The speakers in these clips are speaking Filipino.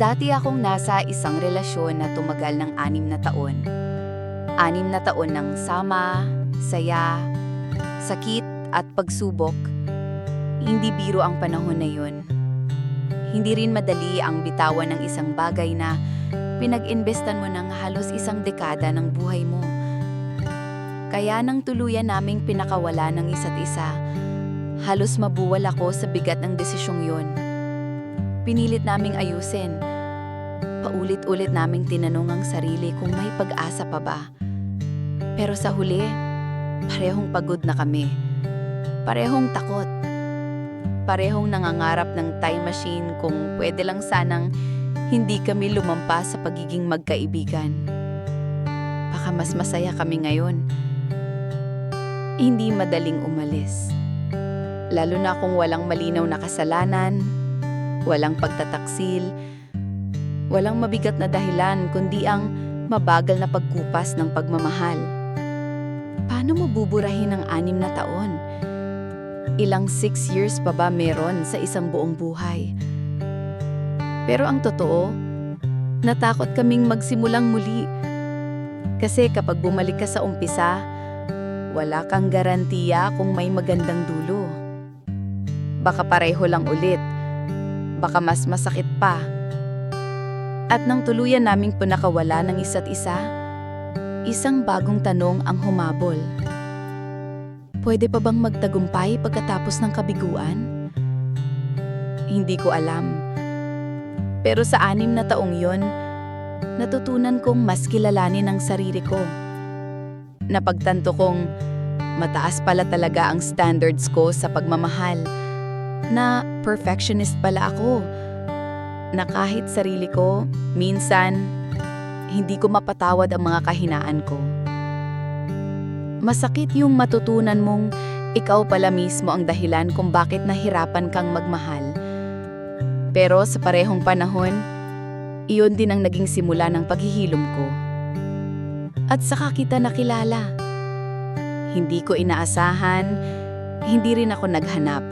Dati akong nasa isang relasyon na tumagal ng anim na taon. Anim na taon ng sama, saya, sakit at pagsubok. Hindi biro ang panahon na yun. Hindi rin madali ang bitawan ng isang bagay na pinag-investan mo ng halos isang dekada ng buhay mo. Kaya nang tuluyan naming pinakawala ng isa't isa, halos mabuwal ako sa bigat ng desisyong yun. Pinilit naming ayusin. Paulit-ulit naming tinanong ang sarili kung may pag-asa pa ba. Pero sa huli, parehong pagod na kami. Parehong takot. Parehong nangangarap ng time machine kung pwede lang sanang hindi kami lumampas sa pagiging magkaibigan. Baka mas masaya kami ngayon. Hindi madaling umalis. Lalo na kung walang malinaw na kasalanan, walang pagtataksil, walang mabigat na dahilan kundi ang mabagal na pagkupas ng pagmamahal. Paano mo buburahin ang anim na taon? Ilang six years pa ba meron sa isang buong buhay? Pero ang totoo, natakot kaming magsimulang muli. Kasi kapag bumalik ka sa umpisa, wala kang garantiya kung may magandang dulo. Baka pareho lang ulit. Baka mas masakit pa. At nang tuluyan naming punakawala ng isa't isa, isang bagong tanong ang humabol. Pwede pa bang magtagumpay pagkatapos ng kabiguan? Hindi ko alam. Pero sa anim na taong yon, natutunan kong mas kilalanin ang sarili ko. Napagtanto kong mataas pala talaga ang standards ko sa pagmamahal, na perfectionist pala ako, na kahit sarili ko, minsan, hindi ko mapatawad ang mga kahinaan ko. Masakit yung matutunan mong ikaw pala mismo ang dahilan kung bakit nahirapan kang magmahal. Pero sa parehong panahon, iyon din ang naging simula ng paghihilom ko. At saka kita nakilala. Hindi ko inaasahan, hindi rin ako naghanap.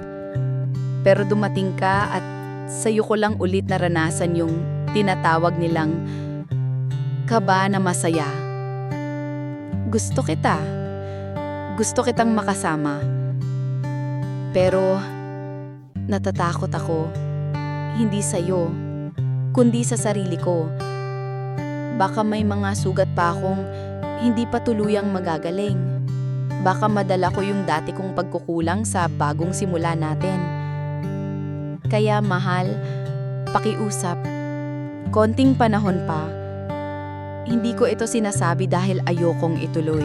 Pero dumating ka at sa'yo ko lang ulit naranasan yung tinatawag nilang kaba na masaya. Gusto kita. Gusto kitang makasama. Pero natatakot ako, hindi sa'yo, kundi sa sarili ko. Baka may mga sugat pa akong hindi pa tuluyang magagaling. Baka madala ko yung dati kong pagkukulang sa bagong simula natin. Kaya mahal, pakiusap. Konting panahon pa. Hindi ko ito sinasabi dahil ayokong ituloy.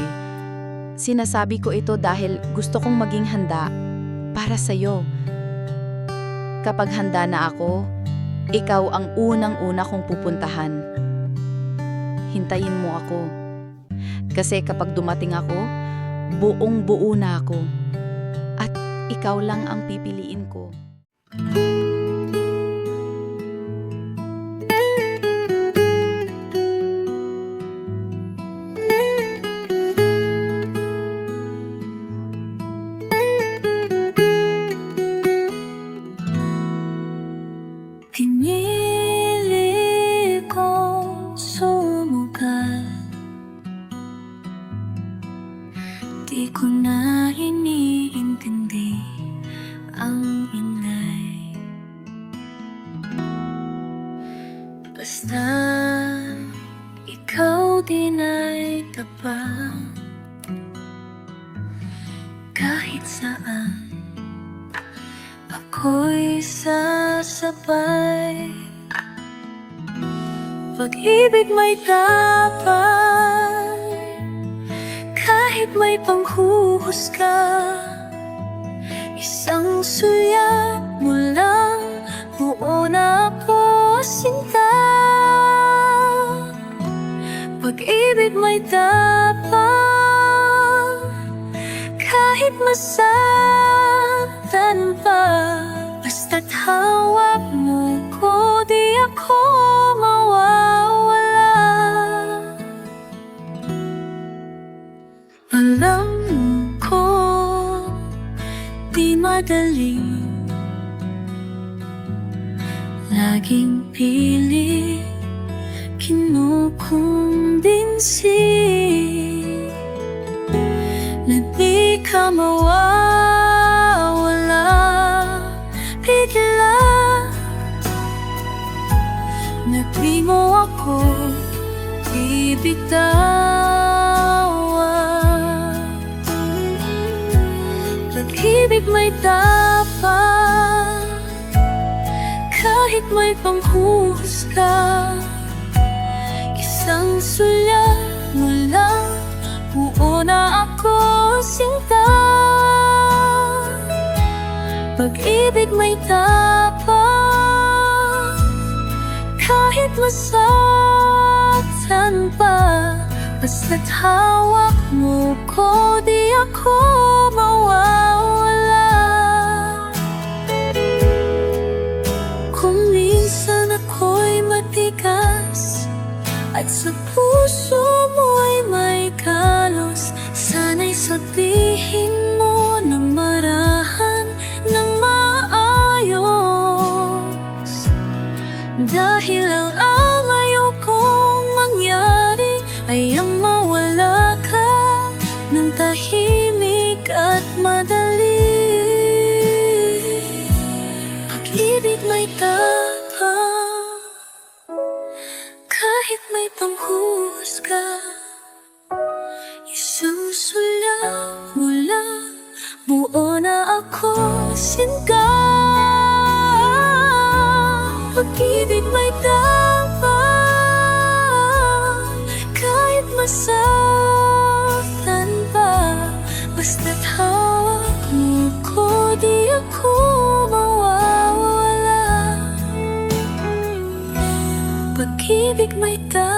Sinasabi ko ito dahil gusto kong maging handa para sa'yo. Kapag handa na ako, ikaw ang unang-una kong pupuntahan. Hintayin mo ako. Kasi kapag dumating ako, buong buo na ako. At ikaw lang ang pipiliin ko. Pinili Basta ikaw din ay tapat Kahit saan ako'y sasabay. Pag-ibig may tapat Kahit may panghuhusga Isang suya mo lang Buo na sinta Pag-ibig may tapat Kahit masaktan pa Basta't hawak mo ko Di ako mawawala. Alam ko Di madali Laging pilit kinukumbinsi. Na di ka mawawala Bigla. Na di mo ako ibitawan Pag-ibig may dapat Kahit may panghuhusga Isang sulat mo lang Buo na ako sinta. Pag-ibig may dapat Kahit masaktan pa Basta't hawak mo ko Di ako At sa puso mo'y Buo na ako sinta Pag-ibig may tapang Kahit masaktan pa. Basta't hawak mo ko Di ako mawawala. Pag-ibig may tapang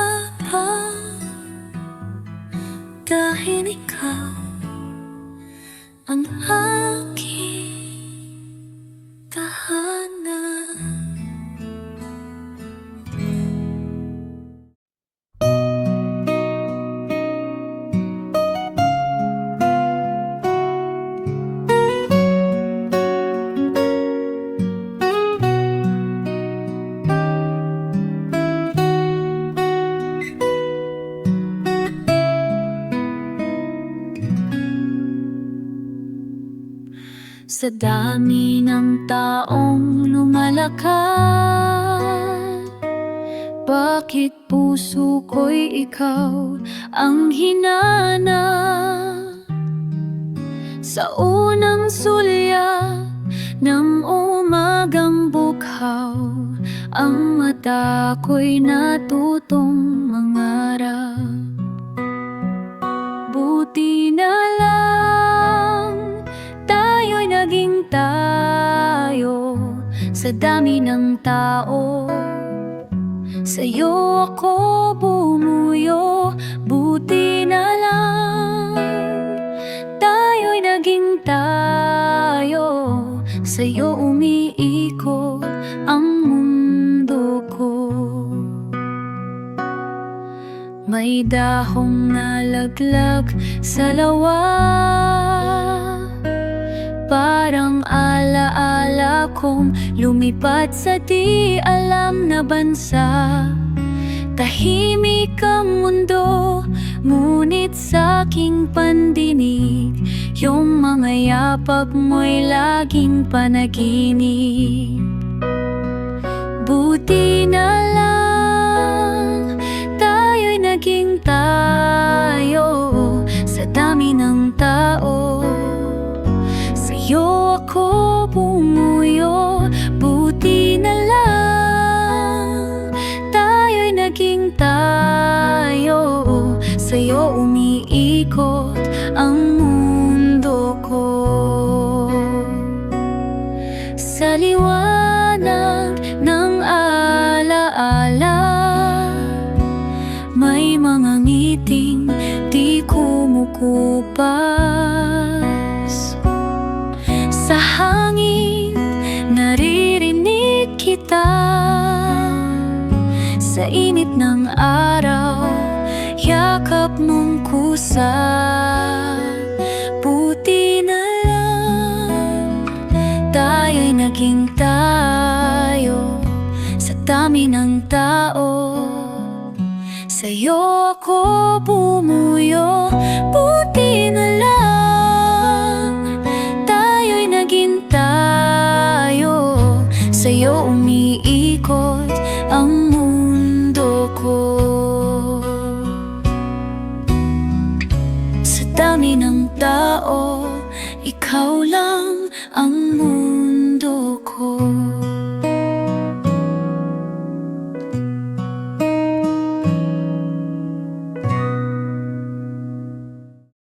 Sa dami ng taong lumalakad Bakit puso ko'y ikaw ang hinana? Sa unang sulya ng umagang bukhaw Ang mata ko'y natutong mangarap. Buti na tayo Sa dami ng tao. Sa'yo ako bumuyo Buti na lang. Tayo'y naging tayo Sa'yo umiikot ang mundo ko. May dahong nalaglag sa lawa Parang alaala kong lumipat sa di alam na bansa. Tahimik ang mundo, ngunit sa aking pandinig Yung mga yapak mo'y laging panaginip. Buti na lang kumukupas Sa hangin naririnig kita. Sa init ng araw Yakap mong kusa. Buti na lang Tayo'y naging tayo. Dami ng tao Sa'yo ako bumuyo. Buti na lang Tayo'y naging tayo. Sa'yo umiikot ang mundo ko. Sa dami ng tao Ikaw lang